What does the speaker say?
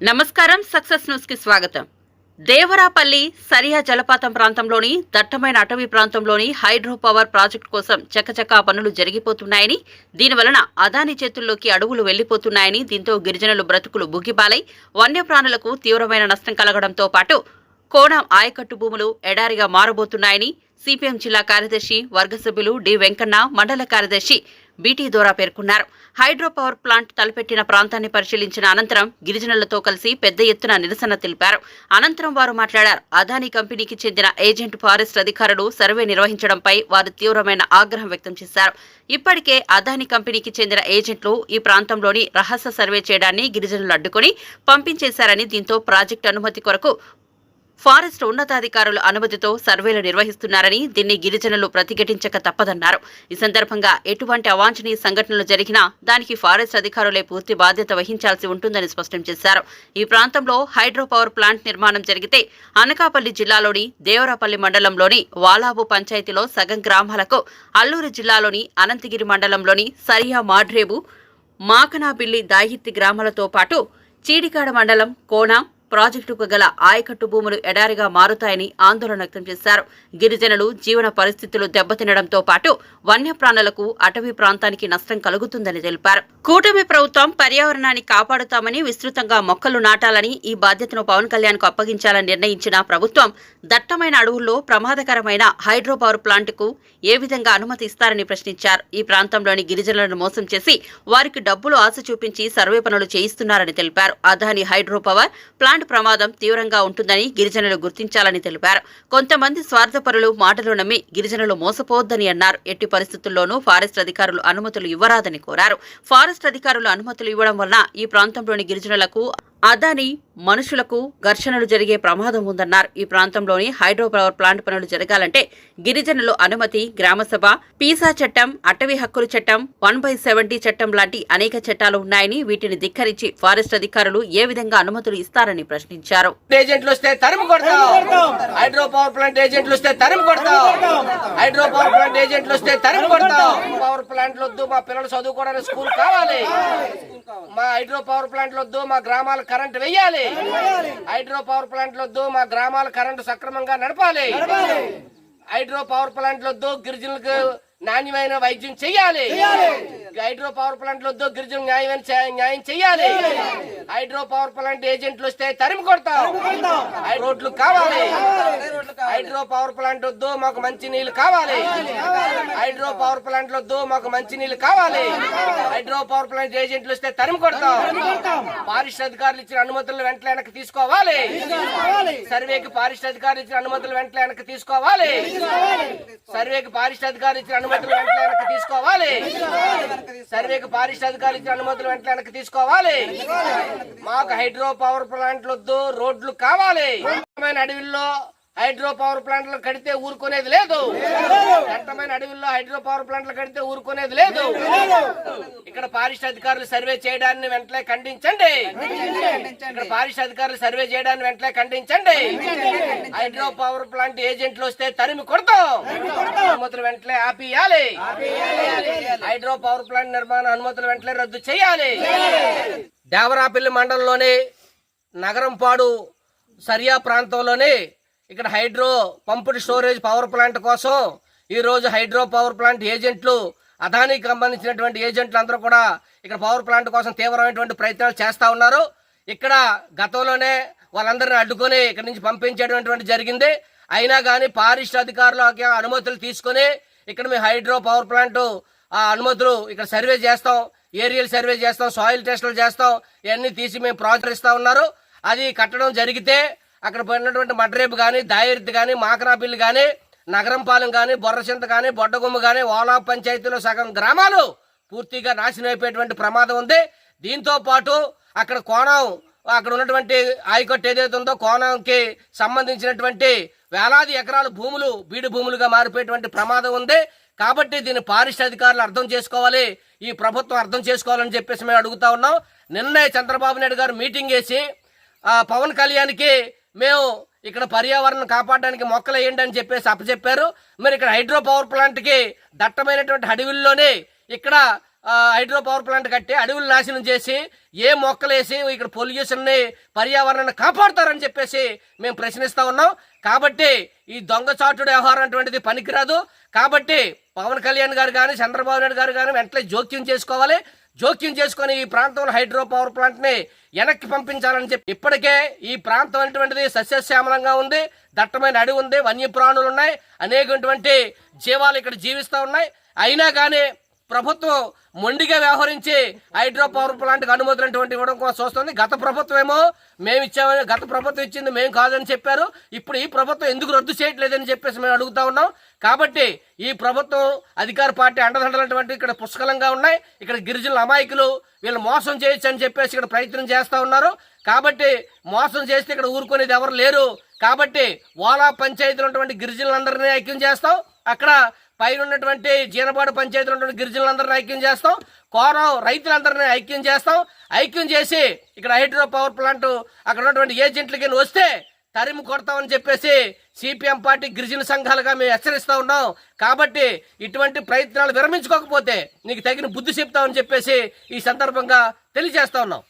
నమస్కారం సక్సెస్ న్యూస్కి స్వాగతం. దేవరాపల్లి సరియా జలపాతం ప్రాంతంలోని దట్టమైన అటవీ ప్రాంతంలోని హైడ్రో పవర్ ప్రాజెక్టు కోసం చకచకా పనులు జరిగిపోతున్నాయని దీనివలన అదాని చేతుల్లోకి అడవులు వెళ్ళిపోతున్నాయని దీంతో గిరిజనులు బ్రతుకులు బుగ్గిపాలై వన్యప్రాణులకు తీవ్రమైన నష్టం కలగడంతో పాటు కోణం ఆయకట్టు భూములు ఎడారిగా మారబోతున్నాయని సిపిఎం జిల్లా కార్యదర్శి వర్గ సభ్యులు డి వెంకన్న మండల కార్యదర్శి బీటీ దోరా పేర్కొన్నారు. హైడ్రో పవర్ ప్లాంట్ తలపెట్టిన ప్రాంతాన్ని పరిశీలించిన అనంతరం గిరిజనులతో కలిసి పెద్ద ఎత్తున నిరసన తెలిపారు. అనంతరం వారు మాట్లాడారు. అదానీ కంపెనీకి చెందిన ఏజెంట్ ఫారెస్ట్ అధికారులు సర్వే నిర్వహించడంపై వారు తీవ్రమైన ఆగ్రహం వ్యక్తం చేశారు. ఇప్పటికే అదానీ కంపెనీకి చెందిన ఏజెంట్లు ఈ ప్రాంతంలోని రహస్య సర్వే చేయడాన్ని గిరిజనులు అడ్డుకుని పంపించేశారని దీంతో ప్రాజెక్టు అనుమతి కొరకు ఫారెస్ట్ ఉన్నతాధికారుల అనుమతితో సర్వేలు నిర్వహిస్తున్నారని దీన్ని గిరిజనులు ప్రతిఘటించక తప్పదన్నారు. ఈ సందర్భంగా ఎటువంటి అవాంఛనీయ సంఘటనలు జరిగినా దానికి ఫారెస్ట్ అధికారులే పూర్తి బాధ్యత వహించాల్సి ఉంటుందని స్పష్టం చేశారు. ఈ ప్రాంతంలో హైడ్రో పవర్ ప్లాంట్ నిర్మాణం జరిగితే అనకాపల్లి జిల్లాలోని దేవరాపల్లి మండలంలోని వాలాబు పంచాయతీలో సగం గ్రామాలకు అల్లూరు జిల్లాలోని అనంతగిరి మండలంలోని సరియా మాడ్రేబు మాకనాబిల్లి దాయిత్తి గ్రామాలతో పాటు చీడికాడ మండలం కోన ప్రాజెక్టుకు గల ఆయకట్టు భూములు ఎడారిగా మారుతాయని ఆందోళన వ్యక్తం చేశారు. గిరిజనులు జీవన పరిస్థితులు దెబ్బతినడంతో పాటు వన్యప్రాణులకు అటవీ ప్రాంతానికి నష్టం కలుగుతుందని తెలిపారు. కూటమి ప్రభుత్వం పర్యావరణాన్ని కాపాడుతామని విస్తృతంగా మొక్కలు నాటాలని ఈ బాధ్యతను పవన్ కళ్యాణ్కు అప్పగించాలని నిర్ణయించిన ప్రభుత్వం దట్టమైన అడవుల్లో ప్రమాదకరమైన హైడ్రోపవర్ ప్లాంట్కు ఏ విధంగా అనుమతి ఇస్తారని ప్రశ్నించారు. ఈ ప్రాంతంలోని గిరిజనులను మోసం చేసి వారికి డబ్బులు ఆశ చూపించి సర్వే పనులు చేయిస్తున్నారని తెలిపారు. అదాని హైడ్రోపవర్ ప్లాంట్ ప్లాంట్ ప్రమాదం తీవ్రంగా ఉంటుందని గిరిజనులు గుర్తించాలని తెలిపారు. కొంతమంది స్వార్థపరులు మాటలు నమ్మి గిరిజనులు మోసపోవద్దని అన్నారు. ఎట్టి పరిస్థితుల్లోనూ ఫారెస్ట్ అధికారులు అనుమతులు ఇవ్వరాదని కోరారు. ఫారెస్ట్ అధికారులు అనుమతులు ఇవ్వడం వలన ఈ ప్రాంతంలోని గిరిజనులకు అదాని మనుషులకు ఘర్షణలు జరిగే ప్రమాదం ఉందన్నారు. ఈ ప్రాంతంలోని హైడ్రో పవర్ ప్లాంట్ పనులు జరగాలంటే గిరిజనులు అనుమతి గ్రామసభ పీసా చట్టం అటవీ హక్కుల చట్టం వన్ బై సెవెంటీ చట్టం లాంటి అనేక చట్టాలు ఉన్నాయని వీటిని ధిక్కరించి ఫారెస్ట్ అధికారులు ఏ విధంగా అనుమతులు ఇస్తారని ప్రశ్నించారు. ఏజెంట్లు వస్తే తరిమి కొడతాం. హైడ్రో పవర్ ప్లాంట్ ఏజెంట్లు వస్తే తరిమి కొడతాం. హైడ్రో పవర్ ప్లాంట్ ఏజెంట్లు వస్తే తరిమి కొడతాం. పవర్ ప్లాంట్లు వద్దు మా పిల్లలు చదువుకోవడానికి స్కూల్ కావాలి. మా హైడ్రో పవర్ ప్లాంట్లు వద్దు మా గ్రామాల కరెంట్ వెయ్యాలి హైడ్రో పవర్ ప్లాంట్లు వద్దు మా గ్రామాల కరెంటు సక్రమంగా నడపాలి. హైడ్రో పవర్ ప్లాంట్లు వద్దు గిరిజనులకు నాణ్యమైన వైద్యం చెయ్యాలి హైడ్రో పవర్ ప్లాంట్లు వద్దు గిరిజన న్యాయమైన చే- న్యాయం చెయ్యాలి హైడ్రో పవర్ ప్లాంట్ ఏజెంట్లు వస్తే తరిమి కొడతాం. రోడ్లు కావాలి. హైడ్రో పవర్ ప్లాంట్ వద్దు మాకు మంచి నీళ్ళు కావాలి. హైడ్రో పవర్ ప్లాంట్ వద్దు మాకు మంచి నీళ్ళు కావాలి. హైడ్రో పవర్ ప్లాంట్ ఏజెంట్లు వస్తే తరిమి కొడతాం. పారిశ్ర అధికారులు ఇచ్చిన అనుమతులు వెంటనే వెనక్కి తీసుకోవాలి. సర్వేకి పారిశ్ర అధికారులు ఇచ్చిన అనుమతులు వెంటనే వెనక్కి తీసుకోవాలి. సర్వేకి పారిశ్ర అధికారులు ఇచ్చిన అనుమతులు వెంటనే వెనక్కి తీసుకోవాలి. సర్వేకి పారిశ్రామికాలు ఇచ్చిన అనుమతులు వెంటనే వెనక్కి తీసుకోవాలి. మాకు హైడ్రో పవర్ ప్లాంట్లు వద్దు రోడ్లు కావాలి. అడవిలో అడవిల్లో హైడ్రో పవర్ ప్లాంట్లు కడితే ఊరుకునేది లేదు. దట్టమైన అడవిల్లో హైడ్రో పవర్ ప్లాంట్లు కడితే ఊరుకునేది లేదు. ఇక్కడ పారిశ అధికారులు సర్వే చేయడాన్ని వెంటనే ఖండించండి. ఇక్కడ పారిశ అధికారులు సర్వే చేయడాన్ని వెంటనే ఖండించండి. హైడ్రో పవర్ ప్లాంట్ ఏజెంట్లు వస్తే తరిమి కొడతాం. అనుమతులు వెంటనే ఆపియాలి హైడ్రో పవర్ ప్లాంట్ నిర్మాణ అనుమతులు వెంటనే రద్దు చేయాలి. దేవరాపల్లి మండలంలోని నగరంపాడు సరియా ప్రాంతంలోని ఇక్కడ hydro pumped storage power plant కోసం ఈరోజు హైడ్రో పవర్ ప్లాంట్ ఏజెంట్లు అదానికి సంబంధించినటువంటి ఏజెంట్లు అందరూ కూడా ఇక్కడ పవర్ ప్లాంట్ కోసం తీవ్రమైనటువంటి ప్రయత్నాలు చేస్తూ ఉన్నారు. ఇక్కడ గతంలోనే వాళ్ళందరిని అడ్డుకొని ఇక్కడ నుంచి పంపించేటటువంటి జరిగింది. అయినా కానీ పారిశ్ర అధికారుల అనుమతులు తీసుకొని ఇక్కడ మేము హైడ్రో పవర్ ప్లాంట్ ఆ అనుమతులు ఇక్కడ సర్వే చేస్తాం ఏరియల్ సర్వే చేస్తాం సాయిల్ టెస్టులు చేస్తాం ఇవన్నీ తీసి మేము ప్రోత్సహిస్తూ ఉన్నారు. అది కట్టడం జరిగితే అక్కడ పోయినటువంటి మడ్రేపు కానీ దాయిర్తి కానీ మాకరాపిల్లి కానీ నగరంపాలెం కానీ బొర్రచింత కానీ బొడ్డగుమ్మ కానీ ఓలా పంచాయతీలో సగం గ్రామాలు పూర్తిగా నాశనం అయిపోయేటువంటి ప్రమాదం ఉంది. దీంతో పాటు అక్కడ కోణం అక్కడ ఉన్నటువంటి ఆయకట్టు ఏదైతే ఉందో కోణంకి సంబంధించినటువంటి వేలాది ఎకరాల భూములు బీడు భూములుగా మారిపోయేటువంటి ప్రమాదం ఉంది. కాబట్టి దీన్ని పారిశ్ర అధికారులు అర్థం చేసుకోవాలి. ఈ ప్రభుత్వం అర్థం చేసుకోవాలని చెప్పేసి మేము అడుగుతా ఉన్నాం. నిన్నే చంద్రబాబు నాయుడు గారు మీటింగ్ వేసి పవన్ కళ్యాణ్కి మేము ఇక్కడ పర్యావరణం కాపాడడానికి మొక్కలు వేయండి అని చెప్పేసి అప్పచెప్పారు. మరి ఇక్కడ హైడ్రో పవర్ ప్లాంట్కి దట్టమైనటువంటి అడవుల్లోనే ఇక్కడ హైడ్రో పవర్ ప్లాంట్ కట్టి అడవులు నాశనం చేసి ఏ మొక్కలు వేసి ఇక్కడ పొల్యూషన్ని పర్యావరణాన్ని కాపాడుతారని చెప్పేసి మేము ప్రశ్నిస్తూ ఉన్నాం. కాబట్టి ఈ దొంగచాటుడు వ్యవహారం అటువంటిది పనికిరాదు. కాబట్టి పవన్ కళ్యాణ్ గారు కానీ చంద్రబాబు నాయుడు గారు కానీ వెంటనే జోక్యం చేసుకోవాలి. జోక్యం చేసుకుని ఈ ప్రాంతంలో హైడ్రో పవర్ ప్లాంట్ని వెనక్కి పంపించాలని చెప్పి ఇప్పటికే ఈ ప్రాంతం అనేటువంటిది సస్యశ్యామలంగా ఉంది దట్టమైన అడవి ఉంది వన్యప్రాణులు ఉన్నాయి అనేకటువంటి జీవాలు ఇక్కడ జీవిస్తూ ఉన్నాయి. అయినా కానీ ప్రభుత్వం మొండిగా వ్యవహరించి హైడ్రో పవర్ ప్లాంట్ అనుమతులు ఇవ్వడం కోసం చూస్తుంది గత ప్రభుత్వం ఏమో మేము ఇచ్చామని గత ప్రభుత్వం ఇచ్చింది మేము కాదని చెప్పారు. ఇప్పుడు ఈ ప్రభుత్వం ఎందుకు రద్దు చేయట్లేదని చెప్పేసి మేము అడుగుతా ఉన్నాం. కాబట్టి ఈ ప్రభుత్వం అధికార పార్టీ అండదండలటువంటి ఇక్కడ పుష్కలంగా ఉన్నాయి. ఇక్కడ గిరిజనుల అమాయకులు వీళ్ళు మోసం చేయొచ్చు అని చెప్పేసి ఇక్కడ ప్రయత్నం చేస్తూ ఉన్నారు. కాబట్టి మోసం చేస్తే ఇక్కడ ఊరుకునేది ఎవరు లేరు. కాబట్టి ఓలా పంచాయతీలు ఉన్నటువంటి గిరిజనులందరినీ ఐక్యం చేస్తాం. అక్కడ పైన ఉన్నటువంటి జీనపాడు పంచాయతీలో ఉన్నటువంటి గిరిజనులందరినీ ఐక్యం చేస్తాం. కోరం రైతులందరినీ ఐక్యం చేస్తాం. ఐక్యం చేసి ఇక్కడ హైడ్రో పవర్ ప్లాంట్ అక్కడ ఉన్నటువంటి ఏజెంట్లకి వస్తే తరిమి కొడతామని చెప్పేసి సిపిఎం పార్టీ గిరిజన సంఘాలుగా మేము హెచ్చరిస్తూ ఉన్నాం. కాబట్టి ఇటువంటి ప్రయత్నాలు విరమించుకోకపోతే నీకు తగిన బుద్ధి చెప్తామని చెప్పేసి ఈ సందర్భంగా తెలియజేస్తా ఉన్నాం.